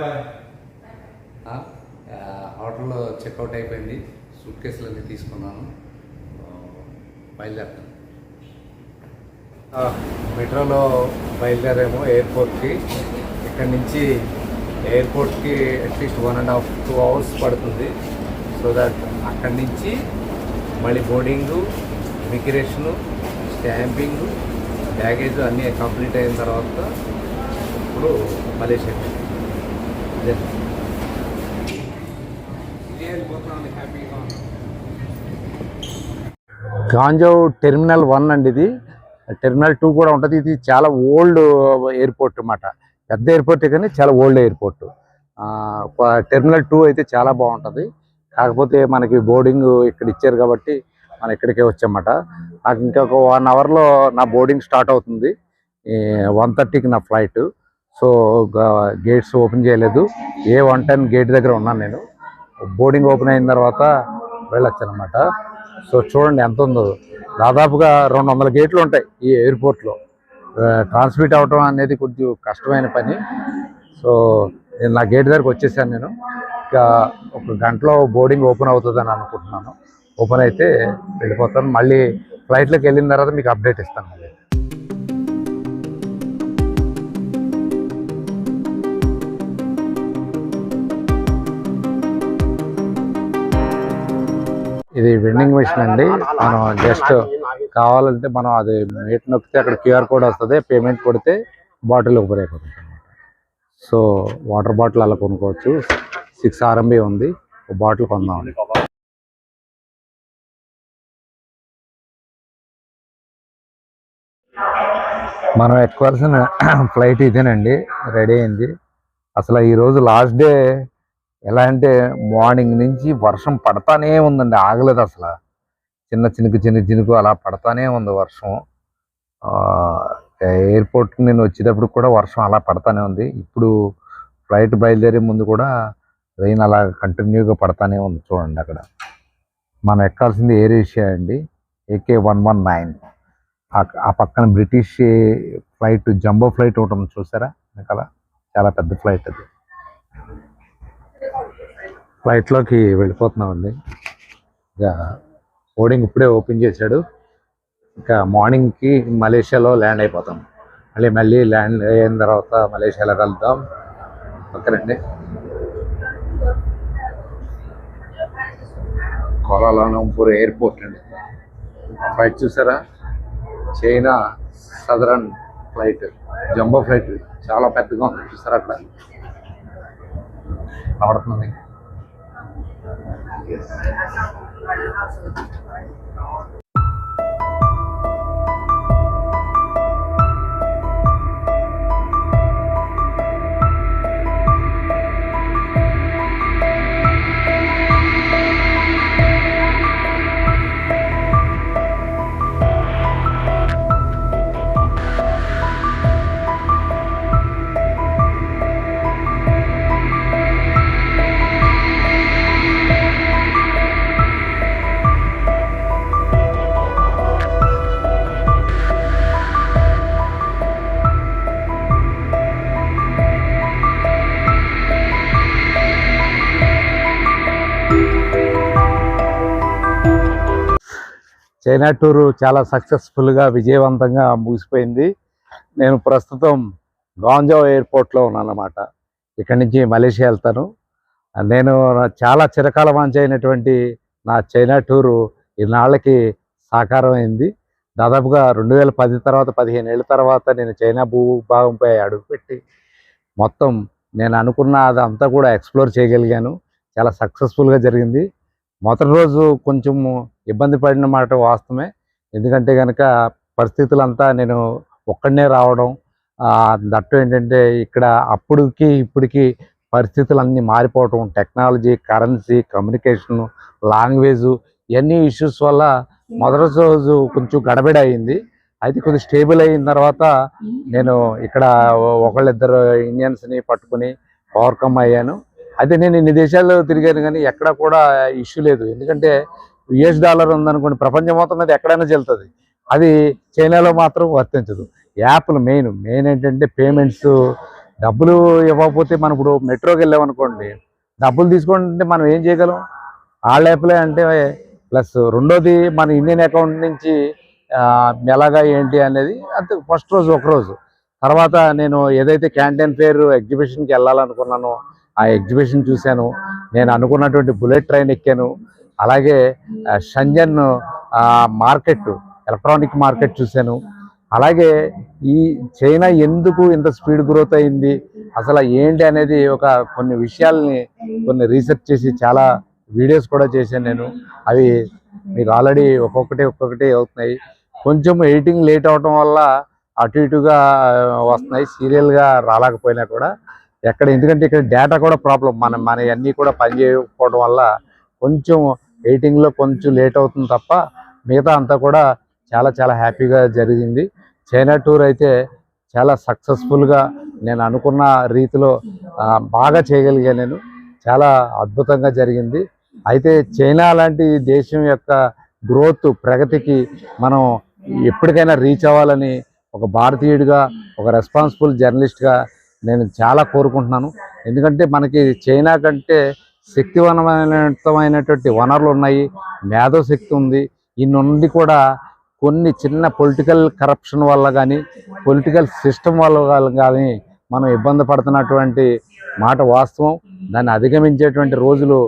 Bye. హోటల్లో checkout అయిపోయింది. Suit కేసులన్నీ తీసుకున్నాను. ఆ, బయలుదేరుతాను. మెట్రోలో బయలుదేరాము ఎయిర్పోర్ట్కి. ఇక్కడి నుంచి ఎయిర్పోర్ట్కి at least one and half two hours పడుతుంది. సో దట్ అక్కడి నుంచి మళ్ళీ బోర్డింగు ఇమిగ్రేషను స్టాంపింగు బ్యాగేజ్ అన్నీ కంప్లీట్ అయిన తర్వాత ఇప్పుడు మలేషియా గాంజావ్ టెర్మినల్ వన్ అండి ఇది. టెర్మినల్ టూ కూడా ఉంటుంది. ఇది చాలా ఓల్డ్ ఎయిర్పోర్ట్ అన్నమాట. పెద్ద ఎయిర్పోర్ట్ కానీ చాలా ఓల్డ్ ఎయిర్పోర్ట్. టెర్మినల్ టూ అయితే చాలా బాగుంటుంది. కాకపోతే మనకి బోర్డింగ్ ఇక్కడ ఇచ్చారు కాబట్టి మనం ఇక్కడికే వచ్చామన్నమాట నాకు ఇంకొక వన్ అవర్లో నా బోర్డింగ్ స్టార్ట్ అవుతుంది. వన్ థర్టీకి నా ఫ్లైట్. సో గేట్స్ ఓపెన్ చేయలేదు. ఏ వన్ టైం గేట్ దగ్గర ఉన్నాను నేను. బోర్డింగ్ ఓపెన్ అయిన తర్వాత వెళ్ళొచ్చు అనమాట సో చూడండి ఎంత ఉందో. దాదాపుగా రెండు వందల గేట్లు ఉంటాయి ఈ ఎయిర్పోర్ట్లో ట్రాన్స్మిట్ అవ్వటం అనేది కొంచెం కష్టమైన పని. సో నేను నా గేట్ దగ్గరకు వచ్చేసాను నేను. ఇంకా ఒక గంటలో బోర్డింగ్ ఓపెన్ అవుతుందని అనుకుంటున్నాను. ఓపెన్ అయితే వెళ్ళిపోతాను. మళ్ళీ ఫ్లైట్లోకి వెళ్ళిన తర్వాత మీకు అప్డేట్ ఇస్తాను. ఇది వెండింగ్ మెషిన్ అండి. మనం జస్ట్ కావాలంటే మనం అది మీట్ నొక్కితే అక్కడ క్యూఆర్ కోడ్ వస్తుంది పేమెంట్ కొడితే బాటిల్ ఓపెన్ అయిపోతుంది సో వాటర్ బాటిల్ అలా కొనుక్కోవచ్చు. సిక్స్ ఆర్ఎంబి ఉంది. ఒక బాటిల్ కొందామండి మనం ఎక్కాల్సిన ఫ్లైట్ ఇదేనండి. రెడీ అయింది. అసలు ఈరోజు లాస్ట్ డే ఎలా అంటే మార్నింగ్ నుంచి వర్షం పడతానే ఉందండి ఆగలేదు అసలు. చిన్న చినుకు చిన్న చినుకు అలా పడతానే ఉంది వర్షం. ఎయిర్పోర్ట్ నేను వచ్చేటప్పుడు కూడా వర్షం అలా పడతానే ఉంది. ఇప్పుడు ఫ్లైట్ బయలుదేరే ముందు కూడా రెయిన్ అలా కంటిన్యూగా పడతానే ఉంది చూడండి అక్కడ. మనం ఎక్కాల్సింది ఎయిర్ ఏషియా అండి ఏకే వన్ వన్ నైన్. ఆ పక్కన బ్రిటిష్ ఫ్లైట్ జంబో ఫ్లైట్ ఒకటి చూసారా? వెనకాల. చాలా పెద్ద ఫ్లైట్ అది. ఫ్లైట్లోకి వెళ్ళిపోతున్నామండి. ఇక బోర్డింగ్ ఇప్పుడే ఓపెన్ చేశాడు. ఇంకా మార్నింగ్కి మలేషియాలో ల్యాండ్ అయిపోతాం. మళ్ళీ మళ్ళీ ల్యాండ్ అయిన తర్వాత మలేషియాలో వెళ్తాం ఓకేనండి కోలాలంపూర్ ఎయిర్పోర్ట్ అండి. ఫ్లైట్ చూసారా? China Southern flight. Jumbo flight. చాలా పెద్దగా ఉంది. చూసారా అక్కడ? కనబడుతుంది 哎，他项目，他是来搞。చైనా టూరు చాలా సక్సెస్ఫుల్గా విజయవంతంగా ముగిసిపోయింది. నేను ప్రస్తుతం గాంజావ్ ఎయిర్పోర్ట్లో ఉన్నాను అన్నమాట ఇక్కడి నుంచి మలేషియా వెళ్తాను. నేను చాలా చిరకాల వాంచైనటువంటి అయినటువంటి నా చైనా టూరు ఈనాళ్ళకి సాకారం అయింది. దాదాపుగా రెండు వేల పది తర్వాత పదిహేను ఏళ్ళ తర్వాత నేను చైనా భూభాగంపై అడుగుపెట్టి మొత్తం నేను అనుకున్న అదంతా కూడా ఎక్స్ప్లోర్ చేయగలిగాను. చాలా సక్సెస్ఫుల్గా జరిగింది. మొదటి రోజు కొంచెము ఇబ్బంది పడిన మాట వాస్తవమే. ఎందుకంటే కనుక పరిస్థితులంతా నేను ఒక్కడనే రావడం దట్టం దట్టు ఏంటంటే ఇక్కడ అప్పుడుకి ఇప్పటికి పరిస్థితులు అన్నీ మారిపోవటం టెక్నాలజీ కరెన్సీ కమ్యూనికేషన్ లాంగ్వేజ్ ఇవన్నీ ఇష్యూస్ వల్ల మొదటి రోజు కొంచెం గడబిడ అయింది. అయితే కొంచెం స్టేబుల్ అయిన తర్వాత నేను ఇక్కడ ఒకళ్ళిద్దరు ఇండియన్స్ని పట్టుకుని ఓవర్కమ్ అయ్యాను. అయితే నేను ఇన్ని దేశాల్లో తిరిగాను కానీ ఎక్కడ కూడా ఇష్యూ లేదు. ఎందుకంటే యుఎస్ డాలర్ ఉందనుకోండి ప్రపంచం మొత్తం మీద ఎక్కడైనా చెల్తుంది అది చైనాలో మాత్రం వర్తించదు. యాప్లు మెయిన్ మెయిన్ ఏంటంటే పేమెంట్స్ డబ్బులు ఇవ్వకపోతే మనం ఇప్పుడు మెట్రోకి వెళ్ళామనుకోండి డబ్బులు తీసుకుంటే మనం ఏం చేయగలం? వాళ్ళ యాప్లే అంటే ప్లస్ రెండోది మన ఇండియన్ అకౌంట్ నుంచి ఎలాగా ఏంటి అనేది అంతే ఫస్ట్ రోజు ఒక రోజు. తర్వాత నేను ఏదైతే క్యాంటీన్ ఫేర్ ఎగ్జిబిషన్కి వెళ్ళాలనుకున్నానో ఆ ఎగ్జిబిషన్ చూశాను. నేను అనుకున్నటువంటి బుల్లెట్ ట్రైన్ ఎక్కాను. అలాగే షంజన్ మార్కెట్ ఎలక్ట్రానిక్ మార్కెట్ చూశాను. అలాగే ఈ చైనా ఎందుకు ఇంత స్పీడ్ గ్రోత్ అయింది? అసలు ఏంటి అనేది ఒక కొన్ని విషయాల్ని కొన్ని రీసెర్చ్ చేసి చాలా వీడియోస్ కూడా చేశాను నేను. అవి మీకు ఆల్రెడీ ఒక్కొక్కటి ఒక్కొక్కటి అవుతున్నాయి. కొంచెం ఎడిటింగ్ లేట్ అవటం వల్ల అటు ఇటుగా వస్తున్నాయి. సీరియల్గా రాలేకపోయినా కూడా. ఎక్కడ ఎందుకంటే ఇక్కడ డేటా కూడా ప్రాబ్లం మన మన అన్నీ కూడా పనిచేయకపోవడం వల్ల కొంచెం ఎడిటింగ్లో కొంచెం లేట్ అవుతుంది తప్ప మిగతా అంతా కూడా చాలా చాలా హ్యాపీగా జరిగింది. చైనా టూర్ అయితే చాలా సక్సెస్ఫుల్గా నేను అనుకున్న రీతిలో బాగా చేయగలిగాను నేను. చాలా అద్భుతంగా జరిగింది. అయితే చైనా లాంటి దేశం యొక్క గ్రోత్ ప్రగతికి మనం ఎప్పటికైనా రీచ్ అవ్వాలని ఒక భారతీయుడిగా ఒక రెస్పాన్సిబుల్ జర్నలిస్ట్గా నేను చాలా కోరుకుంటున్నాను. ఎందుకంటే మనకి చైనా కంటే శక్తివంతమైనటువంటి వనరులు ఉన్నాయి. మేధోశక్తి ఉంది. ఈ నుండి కూడా కొన్ని చిన్న పొలిటికల్ కరప్షన్ వల్ల కానీ పొలిటికల్ సిస్టమ్ వల్ల కానీ మనం ఇబ్బంది పడుతున్నటువంటి మాట వాస్తవం. దాన్ని అధిగమించేటువంటి రోజులు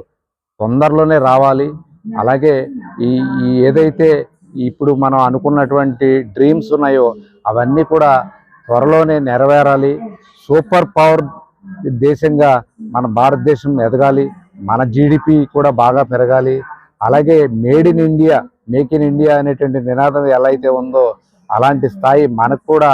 తొందరలోనే రావాలి. అలాగే ఈ ఏదైతే ఇప్పుడు మనం అనుకున్నటువంటి డ్రీమ్స్ ఉన్నాయో అవన్నీ కూడా త్వరలోనే నెరవేరాలి. సూపర్ పవర్ దేశంగా మన భారతదేశం ఎదగాలి. మన జీడిపి కూడా బాగా పెరగాలి. అలాగే made in India make in India అనేటువంటి నినాదం ఎలా అయితే ఉందో అలాంటి స్థాయి మనకు కూడా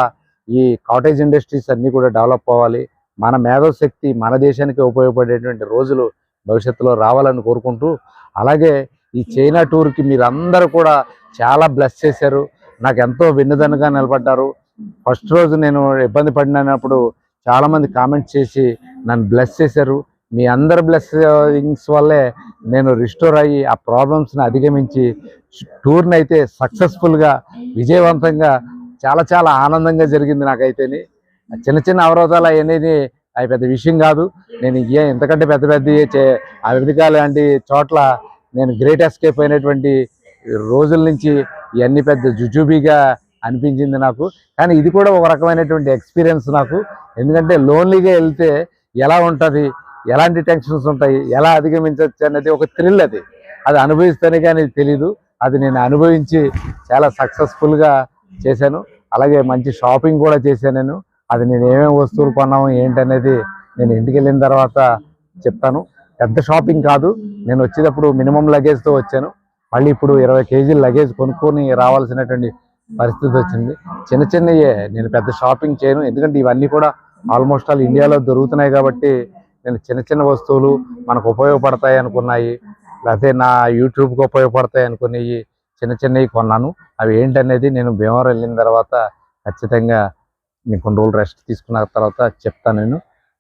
ఈ కాటేజ్ ఇండస్ట్రీస్ అన్నీ కూడా డెవలప్ అవ్వాలి. మన మేధోశక్తి మన దేశానికి ఉపయోగపడేటువంటి రోజులు భవిష్యత్తులో రావాలని కోరుకుంటూ అలాగే ఈ చైనా టూర్కి మీరందరూ కూడా చాలా బ్లెస్ చేశారు. నాకు ఎంతో వెన్నుదన్నుగా నిలబడ్డారు. ఫస్ట్ రోజు నేను ఇబ్బంది పడినప్పుడు చాలామంది కామెంట్స్ చేసి నన్ను బ్లెస్ చేశారు. మీ అందరి బ్లెస్సింగ్స్ వల్లే నేను రిస్టోర్ అయ్యి ఆ ప్రాబ్లమ్స్ని అధిగమించి టూర్ని అయితే సక్సెస్ఫుల్గా విజయవంతంగా చాలా చాలా ఆనందంగా జరిగింది నాకైతేని. చిన్న చిన్న అవరోధాలు అనేది అవి పెద్ద విషయం కాదు. నేను ఏ ఇంతకంటే పెద్ద పెద్ద చే- అమెరికా లాంటి చోట్ల నేను గ్రేట్ ఎస్కేప్ అయినటువంటి రోజుల నుంచి ఇవన్నీ పెద్ద జుజుబీగా అనిపించింది నాకు. కానీ ఇది కూడా ఒక రకమైనటువంటి ఎక్స్పీరియన్స్ నాకు. ఎందుకంటే లోన్లీగా వెళ్తే ఎలా ఉంటుంది? ఎలాంటి టెన్షన్స్ ఉంటాయి? ఎలా అధిగమించవచ్చు అనేది ఒక థ్రిల్ అది. అది అనుభవిస్తేనే కానీ తెలీదు. అది నేను అనుభవించి చాలా సక్సెస్ఫుల్గా చేశాను. అలాగే మంచి షాపింగ్ కూడా చేశాను నేను. అది నేను ఏమేమి వస్తువులు కొన్నాము ఏంటనేది నేను ఇంటికి వెళ్ళిన తర్వాత చెప్తాను. పెద్ద షాపింగ్ కాదు. నేను వచ్చేటప్పుడు మినిమం లగేజ్తో వచ్చాను. మళ్ళీ ఇప్పుడు ఇరవై కేజీల లగేజ్ కొనుక్కొని రావాల్సినటువంటి పరిస్థితి వచ్చింది. చిన్న చిన్నయే. నేను పెద్ద షాపింగ్ చేయను. ఎందుకంటే ఇవన్నీ కూడా ఆల్మోస్ట్ ఆల్ ఇండియాలో దొరుకుతున్నాయి కాబట్టి నేను చిన్న చిన్న వస్తువులు మనకు ఉపయోగపడతాయి అనుకున్నాయి. లేకపోతే నా యూట్యూబ్కి ఉపయోగపడతాయి అనుకునేవి చిన్న చిన్నవి కొన్నాను. అవి ఏంటనేది నేను భీమవరం వెళ్ళిన తర్వాత ఖచ్చితంగా నేను కొన్ని రోజులు రెస్ట్ తీసుకున్న తర్వాత చెప్తాను నేను.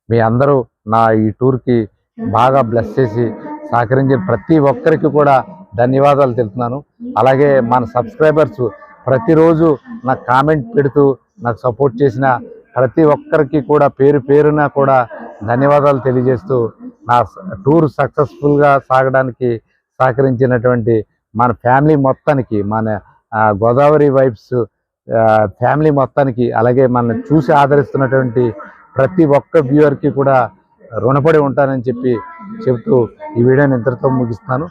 మీ అందరూ నా ఈ టూర్కి బాగా బ్లెస్ చేసి సహకరించిన ప్రతి ఒక్కరికి కూడా ధన్యవాదాలు తెలుపుతున్నాను. అలాగే మన సబ్స్క్రైబర్స్ ప్రతిరోజు నాకు కామెంట్ పెడుతూ నాకు సపోర్ట్ చేసిన ప్రతి ఒక్కరికి కూడా పేరు పేరున కూడా ధన్యవాదాలు తెలియజేస్తూ నా టూర్ సక్సెస్ఫుల్గా సాగడానికి సహకరించినటువంటి మన ఫ్యామిలీ మొత్తానికి మన గోదావరి వైబ్స్ ఫ్యామిలీ మొత్తానికి అలాగే మన చూసి ఆదరిస్తున్నటువంటి ప్రతి ఒక్క వ్యూవర్కి కూడా రుణపడి ఉంటానని చెప్పి చెబుతూ ఈ వీడియోని ఇంతటితో ముగిస్తున్నాను.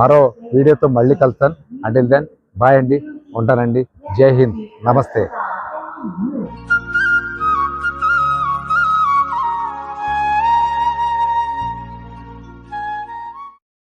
మరో వీడియోతో మళ్ళీ కలుస్తాను. అంటే దెన్ బాయ్ అండి. ఉంటానండి. జై హింద్. నమస్తే.